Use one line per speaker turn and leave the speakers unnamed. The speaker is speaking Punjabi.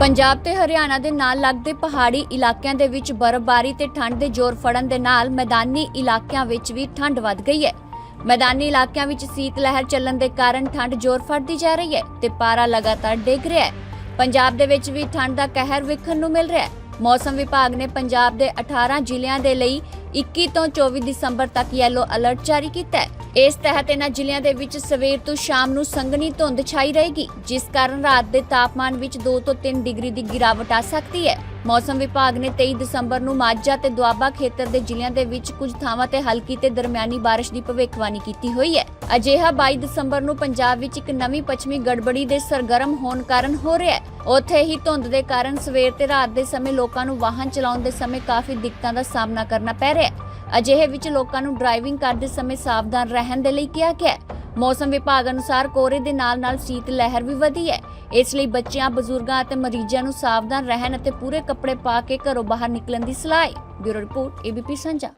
ਪੰਜਾਬ ਤੇ ਹਰਿਆਣਾ ਦੇ ਨਾਲ ਲੱਗਦੇ ਪਹਾੜੀ ਇਲਾਕਿਆਂ ਦੇ ਵਿੱਚ ਬਰਫ਼ਬਾਰੀ ਤੇ ਠੰਡ ਦੇ ਜ਼ੋਰ ਫੜਨ ਦੇ ਨਾਲ ਮੈਦਾਨੀ ਇਲਾਕਿਆਂ ਵਿੱਚ ਵੀ ਠੰਡ ਵੱਧ ਗਈ ਹੈ। ਮੈਦਾਨੀ ਇਲਾਕਿਆਂ ਵਿੱਚ ਸੀਤ ਲਹਿਰ ਚੱਲਣ ਦੇ ਕਾਰਨ ਠੰਡ ਜ਼ੋਰ ਫੜਦੀ ਜਾ ਰਹੀ ਹੈ ਤੇ ਪਾਰਾ ਲਗਾਤਾਰ ਡਿੱਗ ਰਿਹਾ ਹੈ। ਪੰਜਾਬ ਦੇ ਵਿੱਚ ਵੀ ਠੰਡ ਦਾ ਕਹਿਰ ਵੇਖਣ ਨੂੰ ਮਿਲ ਰਿਹਾ ਹੈ। ਮੌਸਮ ਵਿਭਾਗ ਨੇ ਪੰਜਾਬ ਦੇ 18 ਜ਼ਿਲ੍ਹਿਆਂ ਦੇ ਲਈ 21 ਤੋਂ 24 ਦਸੰਬਰ ਤੱਕ ਯੈਲੋ ਅਲਰਟ ਜਾਰੀ ਕੀਤਾ ਹੈ। ਇਸ ਤਹਿਤ ਇਹਨਾਂ ਜ਼ਿਲ੍ਹਿਆਂ ਦੇ ਵਿੱਚ ਸਵੇਰ ਤੋਂ ਸ਼ਾਮ ਨੂੰ ਸੰਘਣੀ ਧੁੰਦ ਛਾਈ ਰਹੇਗੀ, ਜਿਸ ਕਾਰਨ ਰਾਤ ਦੇ ਤਾਪਮਾਨ ਵਿੱਚ 2 ਤੋਂ 3 ਡਿਗਰੀ ਦੀ ਗਿਰਾਵਟ ਆ ਸਕਦੀ ਹੈ। ਮੌਸਮ ਵਿਭਾਗ ਨੇ 23 ਦਸੰਬਰ ਨੂੰ ਮਾਝਾ ਤੇ ਦੁਆਬਾ ਖੇਤਰ ਦੇ ਜ਼ਿਲ੍ਹਿਆਂ ਦੇ ਵਿੱਚ ਕੁਝ ਥਾਵਾਂ ਤੇ ਹਲਕੀ ਤੇ ਦਰਮਿਆਨੀ ਬਾਰਿਸ਼ ਦੀ ਭਵਿੱਖਬਾਣੀ ਕੀਤੀ ਹੋਈ ਹੈ। ਅਜਿਹਾ 22 ਦਸੰਬਰ ਨੂੰ ਪੰਜਾਬ ਵਿੱਚ ਇੱਕ ਨਵੀਂ ਪੱਛਮੀ ਗੜਬੜੀ ਦੇ ਸਰਗਰਮ ਹੋਣ ਕਾਰਨ ਹੋ ਰਿਹਾ ਹੈ। ਉੱਥੇ ਹੀ ਧੁੰਦ ਦੇ ਕਾਰਨ ਸਵੇਰ ਤੇ ਰਾਤ ਦੇ ਸਮੇਂ ਲੋਕਾਂ ਨੂੰ ਵਾਹਨ ਚਲਾਉਣ ਦੇ ਸਮੇਂ ਕਾਫੀ ਦਿੱਕਤਾਂ ਦਾ ਸਾਹਮਣਾ ਕਰਨਾ ਪੈ ਰਿਹਾ ਹੈ। ਅਜਿਹੇ ਵਿੱਚ ਲੋਕਾਂ ਨੂੰ ਡਰਾਈਵਿੰਗ ਕਰਦੇ ਸਮੇਂ ਸਾਵਧਾਨ ਰਹਿਣ ਦੇ ਲਈ ਕਿਹਾ ਗਿਆ ਹੈ। ਮੌਸਮ ਵਿਭਾਗ ਅਨੁਸਾਰ ਕੋਹਰੇ ਦੇ ਨਾਲ-ਨਾਲ ਸੀਤ ਲਹਿਰ ਵੀ ਵਧੀ ਹੈ। ਇਸ ਲਈ ਬੱਚਿਆਂ, ਬਜ਼ੁਰਗਾਂ ਅਤੇ ਮਰੀਜ਼ਾਂ ਨੂੰ ਸਾਵਧਾਨ ਰਹਿਣ ਅਤੇ ਪੂਰੇ ਕੱਪੜੇ ਪਾ ਕੇ ਘਰੋਂ ਬਾਹਰ ਨਿਕਲਣ ਦੀ ਸਲਾਹ ਹੈ। Bureau report, ABP ਸੰਜਾ